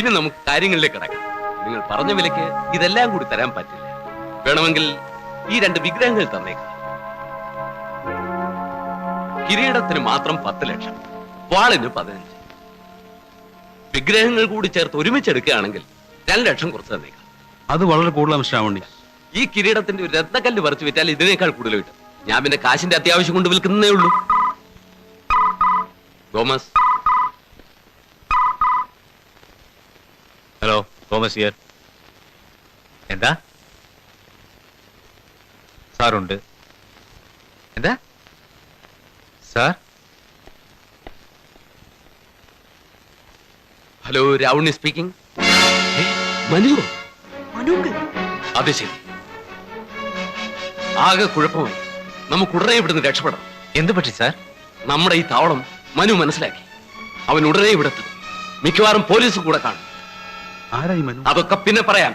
ഇനി നമുക്ക് കാര്യങ്ങളിലേക്ക് കിടക്കാം. നിങ്ങൾ പറഞ്ഞ വിലക്ക് ഇതെല്ലാം കൂടി തരാൻ പറ്റില്ല. വേണമെങ്കിൽ ഈ രണ്ട് വിഗ്രഹങ്ങൾ തന്നേക്കാം. കിരീടത്തിന് മാത്രം പത്ത് ലക്ഷം വാളിന് പതിനഞ്ച്. വിഗ്രഹങ്ങൾ കൂടി ചേർത്ത് ഒരുമിച്ചെടുക്കുകയാണെങ്കിൽ രണ്ട് ലക്ഷം കുറച്ച് തന്നേക്കാം. അത് വളരെ കൂടുതലാണ് ശ്രാവണി. ഈ കിരീടത്തിന്റെ ഒരു രത്നക്കല്ല് പറിച്ചു വിറ്റാൽ ഇതിനേക്കാൾ കൂടുതൽ കിട്ടും. ഞാൻ പിന്നെ കാശിന്റെ അത്യാവശ്യം കൊണ്ട് വിൽക്കുന്നേ ഉള്ളൂ. തോമസ് ഹലോ തോമസ് ഹിയർ എന്താ സാറുണ്ട് എന്താ sir hello Ravunni speaking Manu അത് ശരി. ആകെ കുഴപ്പമായി. നമുക്ക് ഉടനെ ഇവിടുന്ന് രക്ഷപ്പെടണം എന്ത് പറ്റി സാർ നമ്മുടെ ഈ താവളം മനു മനസ്സിലാക്കി. അവൻ ഉടനെ ഇവിടെത്തും. മിക്കവാറും പോലീസ് കൂടെ കാണും. ആരായി മനു? അതൊക്കെ പിന്നെ പറയാം.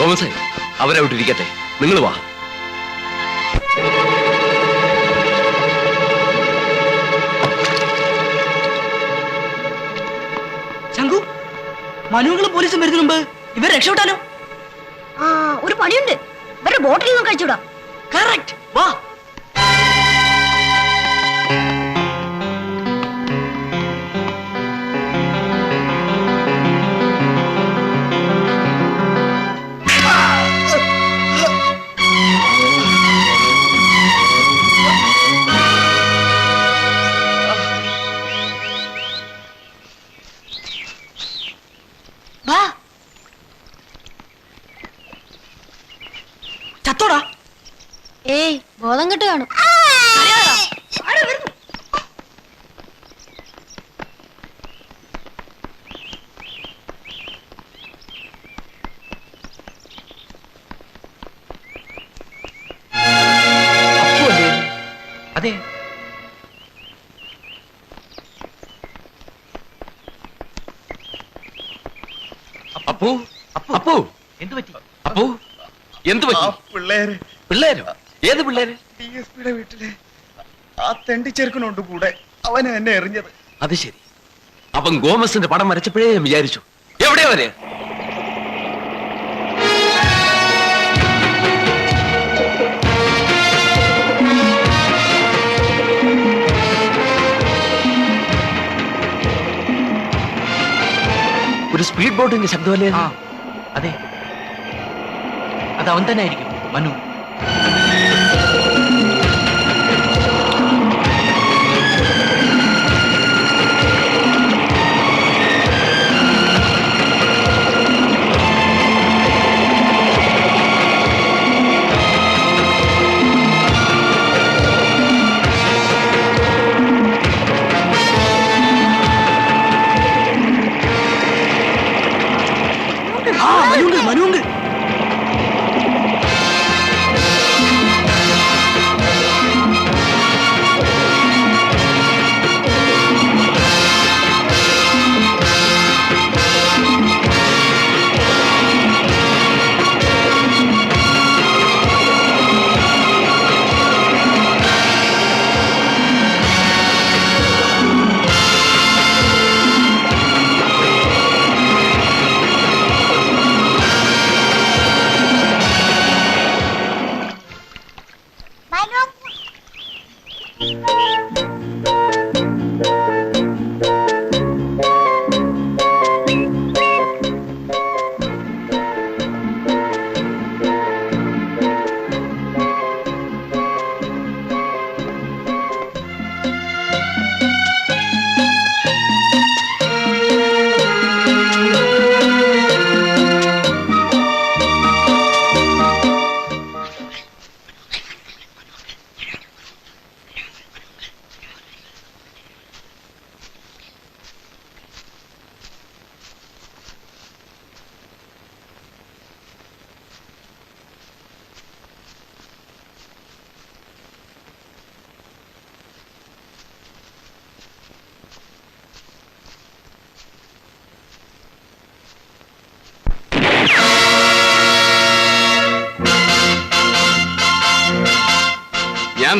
തോമസേ അവരെ ഇരിക്കട്ടെ. നിങ്ങൾ വാ. ശങ്കു മനുങ്ങളും പോലീസും വരുന്ന മുമ്പ് ഇവർ രക്ഷപ്പെട്ടാലോ? ആ ഒരു പണിയുണ്ട്. ഇവരുടെ ബോട്ടിൽ നിന്നും കഴിച്ചുവിടാം. കറക്റ്റ് വാ. ബോധം കെട്ട് കാണും. അപ്പു അല്ലേ അതെ. അപ്പു അപ്പു എന്ത് പറ്റി? അപ്പു എന്തു പറ്റി? പിള്ളേര്. പിള്ളേരോ? ഏത് പിള്ളേര്? ഡി എസ് പിയുടെ വീട്ടിലെ ആ തെണ്ടി ചെറുക്കനുണ്ട് കൂടെ. അവന് എന്നെ എറിഞ്ഞത്. അത് ശരി. അപ്പം ഗോമസിന്റെ പടം വരച്ചപ്പോഴേ ഞാൻ വിചാരിച്ചു എവിടെയാ അവർ? ഒരു സ്പീഡ് ബോട്ടിന്റെ ശബ്ദമല്ലേ ആ. അതെ. അത് അവൻ തന്നെ ആയിരിക്കും മനു.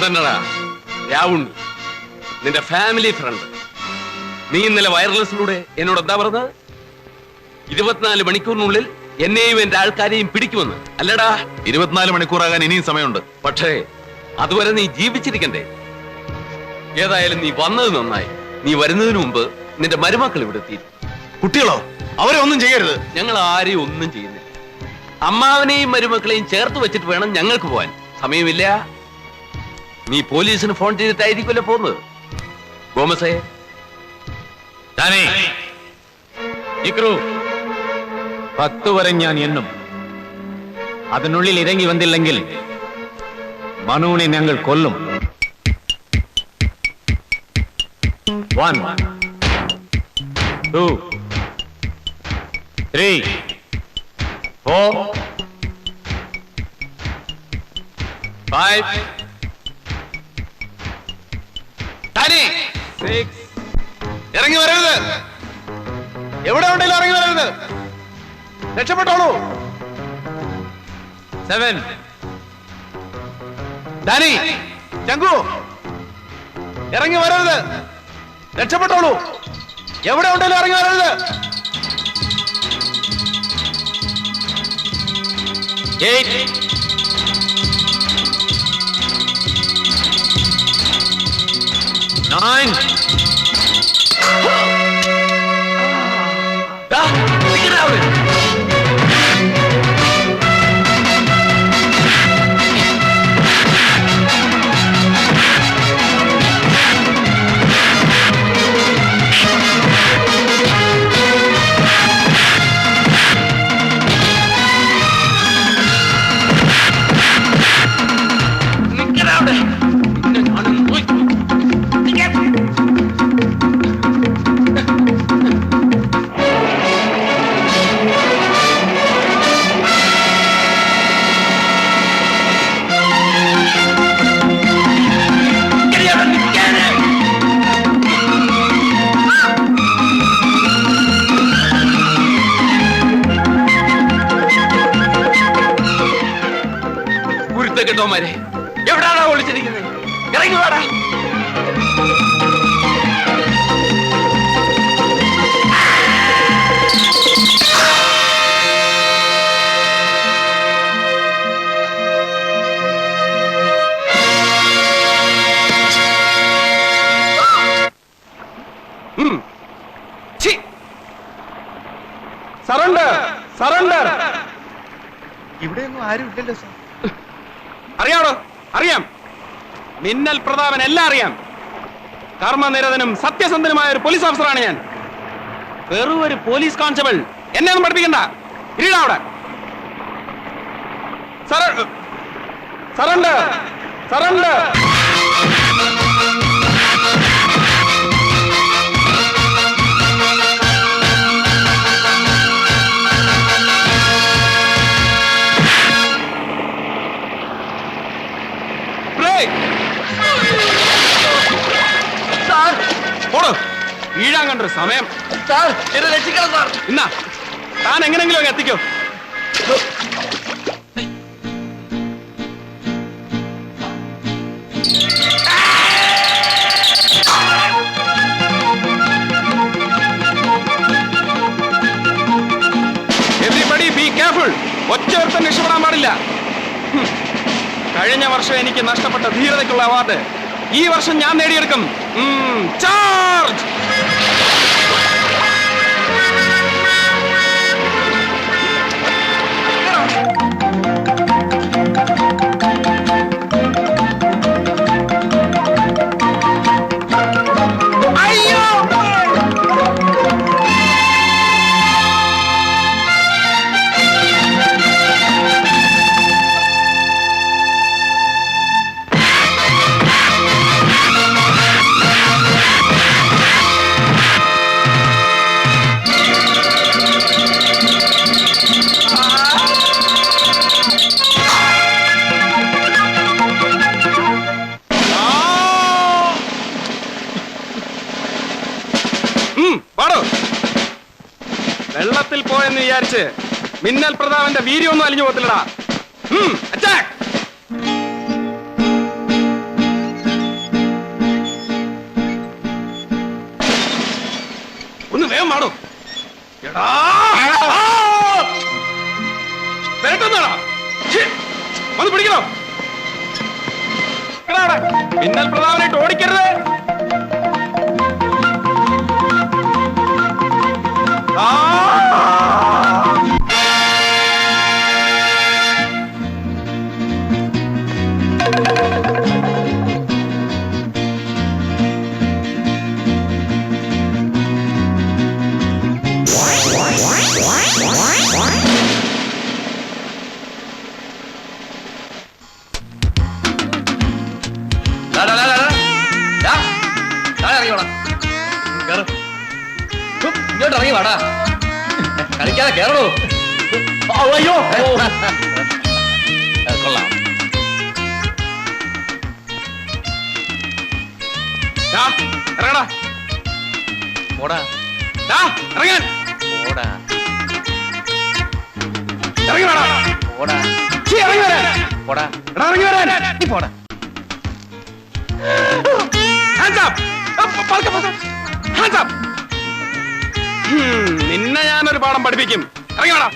തന്നെടാ. രാവുണ്ണി നിന്റെ ഫാമിലി ഫ്രണ്ട് നീ ഇന്നലെ വയർലെസ്സിലൂടെ എന്നോട് എന്താ പറഞ്ഞത്? ഇരുപത്തിനാല് മണിക്കൂറിനുള്ളിൽ എന്നെയും എന്റെ ആൾക്കാരെയും പിടിക്കുമെന്ന്. അല്ലടാ. ഇരുപത്തിനാല് മണിക്കൂറാകാൻ ഇനിയും സമയമുണ്ട്. പക്ഷേ അതുവരെ നീ ജീവിച്ചിരിക്കണ്ടേ. ഏതായാലും നീ വന്നത് നന്നായി. നീ വരുന്നതിന് മുമ്പ് നിന്റെ മരുമക്കൾ ഇവിടെ എത്തിയിരുന്നു കുട്ടികളോ? അവരെ ഒന്നും ചെയ്യരുത്. ഞങ്ങൾ ആരെയും ഒന്നും ചെയ്യുന്നില്ല. അമ്മാവനെയും മരുമക്കളെയും ചേർത്ത് വെച്ചിട്ട് വേണം ഞങ്ങൾക്ക് പോവാൻ സമയമില്ല. നീ പോലീസിന് ഫോൺ ചെയ്തിട്ടായിരിക്കുമല്ലോ പോകുന്നത് ഗോമസേ ഇക്രു പത്ത് വരെ ഞാൻ എണ്ണും അതിനുള്ളിൽ ഇറങ്ങി വന്നില്ലെങ്കിൽ മനുവിനെ ഞങ്ങൾ കൊല്ലും one two three four five ഇറങ്ങി വരരുത്. എവിടെ ഉണ്ടെങ്കിലും ഇറങ്ങി വരരുത്. രക്ഷപ്പെട്ടോളൂ. സെവൻ. ഡാനി ചങ്കു ഇറങ്ങി വരരുത്. രക്ഷപ്പെട്ടോളൂ. എവിടെ ഉണ്ടെങ്കിലും ഇറങ്ങി വരരുത്. എയ്റ്റ് നയൻ കുരുത്തക്കെട്ടോമാരെ എവിടാണോ വിളിച്ചിരിക്കുന്നത് ഇറങ്ങി വാടാ. Surrender surrender. ഇവിടെയൊന്നും ആരും ഇല്ലല്ലോ സാർ. അറിയാമോ അറിയാം. മിന്നൽ പ്രതാപൻ എല്ലാം അറിയാം. കർമ്മനിരതനും സത്യസന്ധനുമായ ഒരു പോലീസ് ഓഫീസറാണ് ഞാൻ. വെറും ഒരു പോലീസ് കോൺസ്റ്റബിൾ എന്നെ ഒന്നും പഠിപ്പിക്കണ്ട. ഇരിടാ അവിടെ. സറ- സറണ്ടർ സമയം. സാർ എന്നെ രക്ഷിക്കണം സാർ. ഇന്നാ താൻ എങ്ങനെങ്കിലും അങ്ങ് എത്തിക്കോ. എവരിബഡി ബി കെയർഫുൾ ഒറ്റവർത്തം രക്ഷപ്പെടാൻ പാടില്ല. കഴിഞ്ഞ വർഷം എനിക്ക് നഷ്ടപ്പെട്ട ധീരതയ്ക്കുള്ള അവാർഡ്. ഈ വർഷം ഞാൻ നേടിയെടുക്കും. ചാർജ്! വിചാരിച്ച് മിന്നൽ പ്രതാപന്റെ വീര്യമൊന്നും അലിഞ്ഞു പോകത്തില്ലടാ! ഒന്ന് വേഗം മാടോ എടാ! വന്ന് പിടിക്കണോ? മിന്നൽ പ്രതാപനായിട്ട് ഓടിക്കരുത്. ആ! അയ്യോ. കൊള്ളാം. ഇറങ്ങടാ. പോടാ ഇറങ്ങാൻ. പോടാ ഇറങ്ങി വേടാ. പോടാ ഇറങ്ങി വരാൻ. പോടാ. എടാ, ഇറങ്ങി വരാൻ. നീ പോടാ. Hands up! Up, പതുക്കെ, പതുക്കെ. Hands up! നിന്നെ ഞാനൊരു പാഠം പഠിപ്പിക്കും. ഇറങ്ങി വേടാ.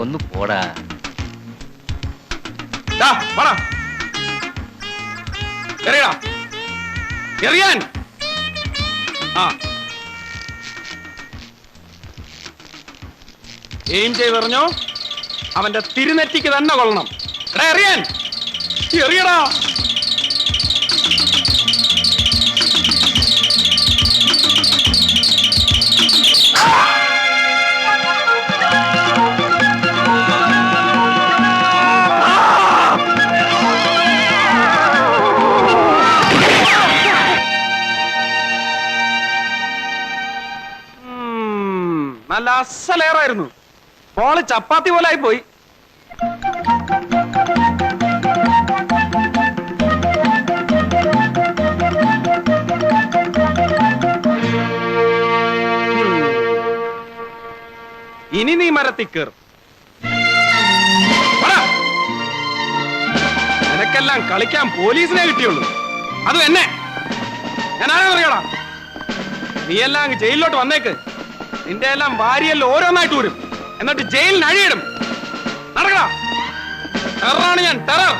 ഒന്ന് പോടാ. പറഞ്ഞോ എറിയാൻ. ആ. എയിം എറിഞ്ഞോ അവന്റെ തിരുനെറ്റിക്ക് തന്നെ കൊള്ളണം. എടാ എറിയാൻ. എറിയടാ. അസലേറായിരുന്നു. ബോൾ ചപ്പാത്തി പോലെ ആയി പോയി ഇനി നീ മരത്തിൽ കയറും നിനക്കെല്ലാം കളിക്കാൻ പോലീസിനെ കിട്ടിയുള്ളൂ. അതും എന്നെ. ഞാനാണെന്ന് അറിയടാ? നീ എല്ലാം അങ്ങ് ജയിലിലോട്ട് വന്നേക്ക്. നിന്റെ എല്ലാം ഭാര്യയല്ല ഓരോന്നായിട്ട് വരും എന്നിട്ട് ജയിലിന് അഴിയിടും നടക്കടാ ടെററാണ് ഞാൻ ടെറർ.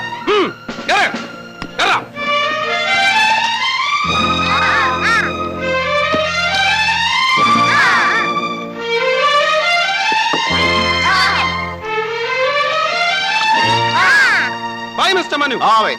Bye, Mr. Manu. ആവേ